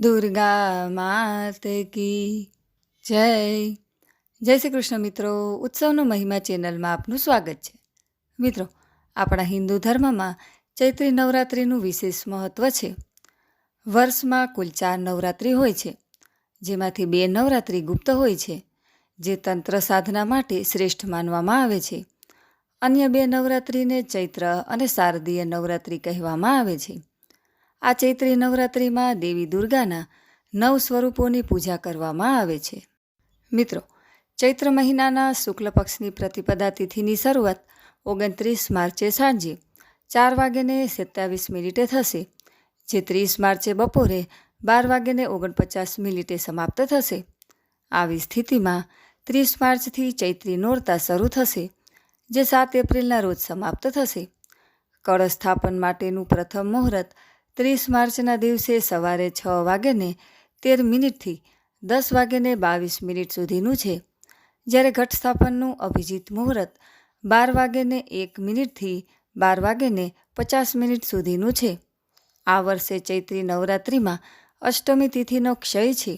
દુર્ગા માત કી જય. જય શ્રી કૃષ્ણ મિત્રો, ઉત્સવનો મહિમા ચેનલમાં આપનું સ્વાગત છે. મિત્રો, આપણા હિન્દુ ધર્મમાં ચૈત્રી નવરાત્રિનું વિશેષ મહત્ત્વ છે. વર્ષમાં કુલ ચાર નવરાત્રિ હોય છે, જેમાંથી બે નવરાત્રિ ગુપ્ત હોય છે, જે તંત્ર સાધના માટે શ્રેષ્ઠ માનવામાં આવે છે. અન્ય બે નવરાત્રિને ચૈત્ર અને શારદીય નવરાત્રિ કહેવામાં આવે છે. આ ચૈત્રી નવરાત્રિમાં દેવી દુર્ગાના નવ સ્વરૂપોની પૂજા કરવામાં આવે છે. મિત્રો, ચૈત્ર મહિનાના શુક્લ પક્ષની પ્રતિપદા તિથિની શરૂઆત ઓગણત્રીસ માર્ચે સાંજે ચાર વાગ્યાને સત્યાવીસ મિનિટે થશે, જે ત્રીસ માર્ચે બપોરે બાર વાગ્યાને ઓગણપચાસ મિનિટે સમાપ્ત થશે. આવી સ્થિતિમાં ત્રીસ માર્ચથી ચૈત્રી નોરતા શરૂ થશે, જે સાત એપ્રિલના રોજ સમાપ્ત થશે. કળશ સ્થાપન માટેનું પ્રથમ મુહૂર્ત ત્રીસ માર્ચના દિવસે સવારે છ વાગ્યાને તેર મિનિટથી દસ વાગ્યાને બાવીસ મિનિટ સુધીનું છે, જ્યારે ઘટ સ્થાપનનું અભિજીત મુહૂર્ત બાર વાગ્યાને એક મિનિટથી બાર વાગ્યાને પચાસ મિનિટ સુધીનું છે. આ વર્ષે ચૈત્રી નવરાત્રિમાં અષ્ટમી તિથિનો ક્ષય છે.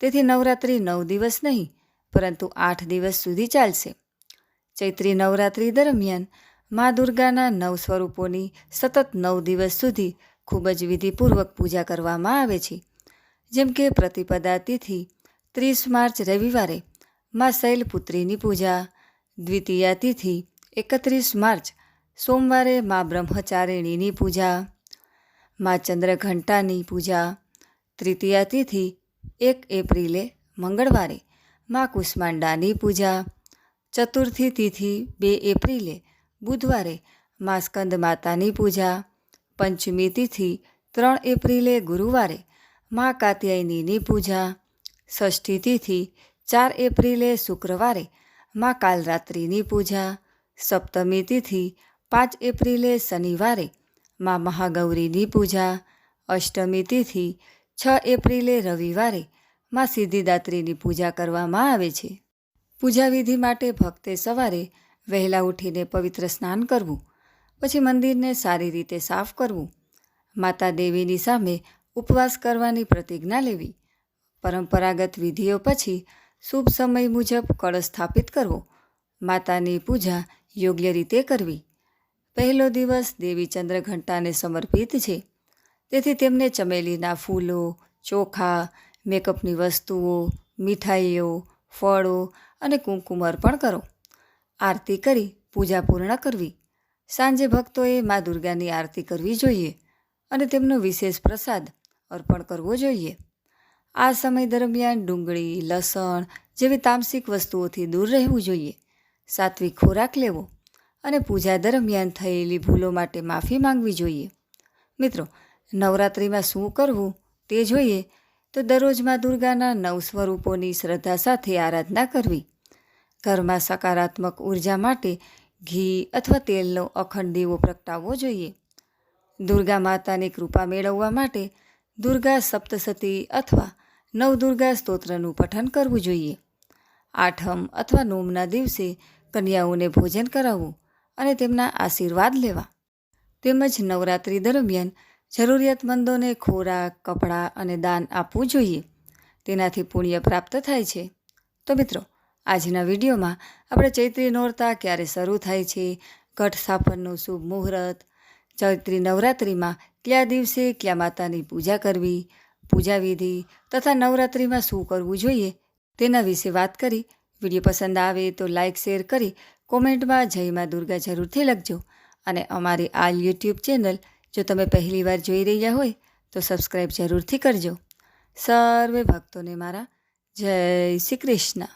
તેથી નવરાત્રિ નવ દિવસ નહીં, પરંતુ આઠ દિવસ સુધી ચાલશે. ચૈત્રી નવરાત્રિ દરમિયાન મા દુર્ગાના નવ સ્વરૂપોની સતત નવ દિવસ સુધી ખૂબ જ વિધિપૂર્વક પૂજા કરવામાં આવે છે. જેમ કે પ્રતિપદા તિથિ, ત્રીસ માર્ચ રવિવારે મા શૈલપુત્રીની પૂજા, દ્વિતીયા તિથિ, એકત્રીસ માર્ચ સોમવારે મા બ્રહ્મચારિણીની પૂજા, મા ચંદ્રઘંટાની પૂજા, તૃતીયા તિથિ, એક એપ્રિલે મંગળવારે મા કુષ્માંડાની પૂજા, ચતુર્થી તિથિ, બે એપ્રિલે બુધવારે મા સ્કંદ માતાની પૂજા પંચમી તિથિ, ત્રણ એપ્રિલે ગુરુવારે મા કાત્યાયનીની પૂજા. ષષ્ઠી તિથિ, ચાર એપ્રિલે શુક્રવારે મા કાલરાત્રિની પૂજા. સપ્તમી તિથિ, પાંચ એપ્રિલે શનિવારે મા મહાગૌરીની પૂજા. અષ્ટમી તિથિ, છ એપ્રિલે રવિવારે મા સિદ્ધિદાત્રીની પૂજા કરવામાં આવે છે. પૂજા વિધિ માટે ભક્તે સવારે વહેલા ઉઠીને પવિત્ર સ્નાન કરવું પછી મંદિરને સારી રીતે સાફ કરવું માતા દેવીની સામે ઉપવાસ કરવાની પ્રતિજ્ઞા લેવી, પરંપરાગત વિધિઓ પછી શુભ સમય મુજબ કળશ સ્થાપિત કરવો, માતાની પૂજા યોગ્ય રીતે કરવી. પહેલો દિવસ દેવી ચંદ્રઘંટાને સમર્પિત છે. તેથી તેમને ચમેલીના ફૂલો, ચોખા, મેકઅપની વસ્તુઓ, મીઠાઈઓ, ફળો અને કુંકુમ અર્પણ કરો. આરતી કરી પૂજા પૂર્ણ કરવી. સાંજે ભક્તોએ મા દુર્ગાની આરતી કરવી જોઈએ અને તેમનો વિશેષ પ્રસાદ અર્પણ કરવો જોઈએ. આ સમય દરમિયાન ડુંગળી, લસણ જેવી તામસિક વસ્તુઓથી દૂર રહેવું જોઈએ. સાત્વિક ખોરાક લેવો અને પૂજા દરમિયાન થયેલી ભૂલો માટે માફી માંગવી જોઈએ. મિત્રો, નવરાત્રિમાં શું કરવું તે જોઈએ તો દરરોજ મા દુર્ગાના નવ સ્વરૂપોની શ્રદ્ધા સાથે આરાધના કરવી. ઘરમાં સકારાત્મક ઊર્જા માટે ઘી અથવા તેલનો અખંડ દીવો પ્રગટાવવો જોઈએ. દુર્ગા માતાની કૃપા મેળવવા માટે દુર્ગા સપ્તસતી અથવા નવદુર્ગા સ્તોત્રનું પઠન કરવું જોઈએ. આઠમ અથવા નોમના દિવસે કન્યાઓને ભોજન કરાવવું અને તેમના આશીર્વાદ લેવા. તેમજ નવરાત્રિ દરમિયાન જરૂરિયાતમંદોને ખોરાક, કપડાં અને દાન આપવું જોઈએ. તેનાથી પુણ્ય પ્રાપ્ત થાય છે. તો મિત્રો આજના વિડીયોમાં આપણે ચૈત્રી નોરતા ક્યારે શરૂ થાય છે, ઘટ સ્થાપનનું શુભ મુહૂર્ત, ચૈત્રી નવરાત્રિમાં કયા દિવસે કયા માતાની પૂજા કરવી પૂજા વિધિ તથા નવરાત્રિમાં શું કરવું જોઈએ તેના વિશે વાત કરી. વીડિયો પસંદ આવે તો લાઇક શેર કરી કોમેન્ટમાં જય મા દુર્ગા જરૂરથી લખજો. અને અમારી આ યુટ્યુબ ચેનલ જો તમે પહેલીવાર જોઈ રહ્યા હોય તો સબસ્ક્રાઈબ જરૂરથી કરજો. સર્વે ભક્તોને મારા જય શ્રી કૃષ્ણ.